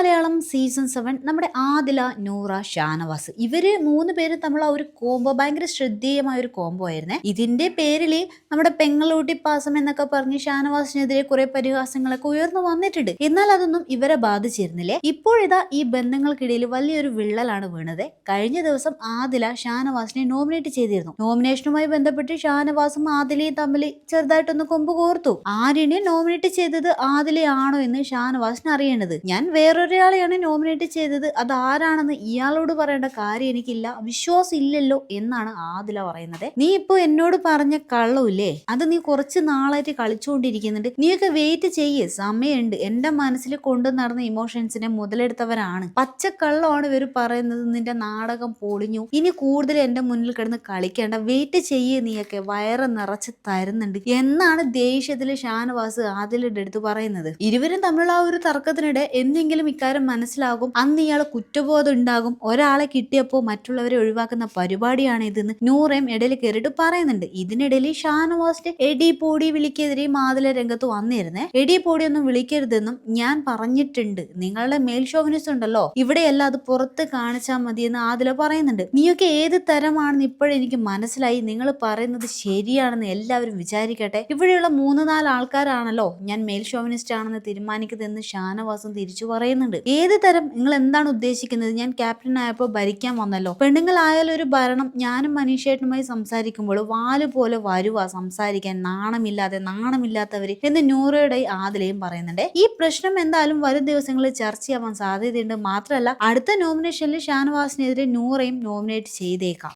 Malayalam season seven നമ്മുടെ ആദില നൂറ ഷാനവാസ് ഇവർ മൂന്ന് പേര് ആ ഒരു കോംബോ ഭയങ്കര ശ്രദ്ധേയമായ ഒരു കോംബോ ആയിരുന്നേ. ഇതിന്റെ പേരിൽ നമ്മുടെ പെങ്ങളൂട്ടി പാസം എന്നൊക്കെ പറഞ്ഞ് ഷാനവാസിനെതിരെ കുറെ പരിഹാസങ്ങളൊക്കെ ഉയർന്നു വന്നിട്ടുണ്ട്. എന്നാൽ അതൊന്നും ഇവരെ ബാധിച്ചിരുന്നില്ലേ? ഇപ്പോഴിതാ ഈ ബന്ധങ്ങൾക്കിടയിൽ വലിയൊരു വിള്ളലാണ് വീണത്. കഴിഞ്ഞ ദിവസം ആദില ഷാനവാസിനെ നോമിനേറ്റ് ചെയ്തിരുന്നു. നോമിനേഷനുമായി ബന്ധപ്പെട്ട് ഷാനവാസും ആദിലയും തമ്മിൽ ചെറുതായിട്ടൊന്ന് കൊമ്പ് കോർത്തു. ആര്യനെ നോമിനേറ്റ് ചെയ്തത് ആദിലയാണോ എന്ന് ഷാനവാസിന് അറിയേണ്ടത്. ഞാൻ വേറൊരാളെയാണ് നോമിനേറ്റ് ചെയ്തത്. അത് ആരാണെന്ന് ഇയാളോട് പറയേണ്ട കാര്യം എനിക്കില്ല. വിശ്വാസം ഇല്ലല്ലോ എന്നാണ് ആദില പറയുന്നത്. നീ ഇപ്പൊ എന്നോട് പറഞ്ഞ കള്ളമില്ലേ? അത് നീ കുറച്ച് നാളായിട്ട് കളിച്ചുകൊണ്ടിരിക്കുന്നുണ്ട് നീയൊക്കെ വെയിറ്റ് ചെയ്യേ. സമയമുണ്ട്. എന്റെ മനസ്സിൽ കൊണ്ടു നടന്ന ഇമോഷൻസിനെ മുതലെടുത്തവരാണ്. പച്ചക്കള്ളമാണ് ഇവർ പറയുന്നത്. നിന്റെ നാടകം പൊളിഞ്ഞു. ഇനി കൂടുതൽ എന്റെ മുന്നിൽ കിടന്ന് കളിക്കേണ്ട. വെയിറ്റ് ചെയ്യേ നീയൊക്കെ. വയറ് നിറച്ച് തരുന്നുണ്ട്. എന്നാണ് ദേഷ്യത്തിൽ ഷാനവാസ് ആദിലിന്റെ അടുത്ത് പറയുന്നത്. ഇരുവരും തമ്മിലുള്ള ആ ഒരു തർക്കത്തിനിടെ എന്തെങ്കിലും ഇക്കാര്യം മനസ്സിലാകും. അന്ന് ഇയാൾ കുറ്റബോധം ഉണ്ടാകും. ഒരാളെ കിട്ടിയപ്പോൾ മറ്റുള്ളവരെ ഒഴിവാക്കുന്ന പരിപാടിയാണ് ഇതെന്ന് നൂറേം ഇടയിൽ കയറിയിട്ട് പറയുന്നുണ്ട്. ഇതിനിടയിൽ ഷാനവാസിന്റെ എടി പോടി വിളിക്കെതിരെ മാതല രംഗത്ത് വന്നിരുന്നേ. എടി പോടി ഒന്നും വിളിക്കരുതെന്നും ഞാൻ പറഞ്ഞിട്ടുണ്ട്. നിങ്ങളുടെ മേൽ ഷോവിനിസ്റ്റ് ഉണ്ടല്ലോ. ഇവിടെയല്ല അത് പുറത്ത് കാണിച്ചാൽ എന്ന് ആദില പറയുന്നുണ്ട്. നീയൊക്കെ ഏത് തരമാണെന്ന് ഇപ്പോഴെനിക്ക് മനസ്സിലായി. നിങ്ങൾ പറയുന്നത് ശരിയാണെന്ന് എല്ലാവരും വിചാരിക്കട്ടെ. ഇവിടെയുള്ള മൂന്ന് നാല് ആൾക്കാരാണല്ലോ ഞാൻ മേൽ ഷോവിനിസ്റ്റ് ആണെന്ന് തീരുമാനിക്കുന്നതെന്ന് ഷാനവാസും തിരിച്ചു പറയുന്നുണ്ട്. ഏത് തരം നിങ്ങൾ എന്താണ് ഉദ്ദേശിക്കുന്നത്? ഞാൻ ക്യാപ്റ്റൻ ആയപ്പോൾ ഭരിക്കാൻ വന്നല്ലോ. പെണ്ണുങ്ങളായാലും ഒരു ഭരണം ഞാനും മനീഷേട്ടനുമായി സംസാരിക്കുമ്പോൾ വാൽ പോലെ വരുക സംസാരിക്കാൻ നാണമില്ലാതെ നാണമില്ലാത്തവര് എന്ന് നൂറയുടെ ആദിലയും പറയുന്നുണ്ട്. ഈ പ്രശ്നം എന്തായാലും വരും ദിവസങ്ങളിൽ ചർച്ചയാവാൻ സാധ്യതയുണ്ട്. മാത്രമല്ല അടുത്ത നോമിനേഷനിൽ ഷാനവാസിനെതിരെ നൂറയും നോമിനേറ്റ് ചെയ്തേക്കാം.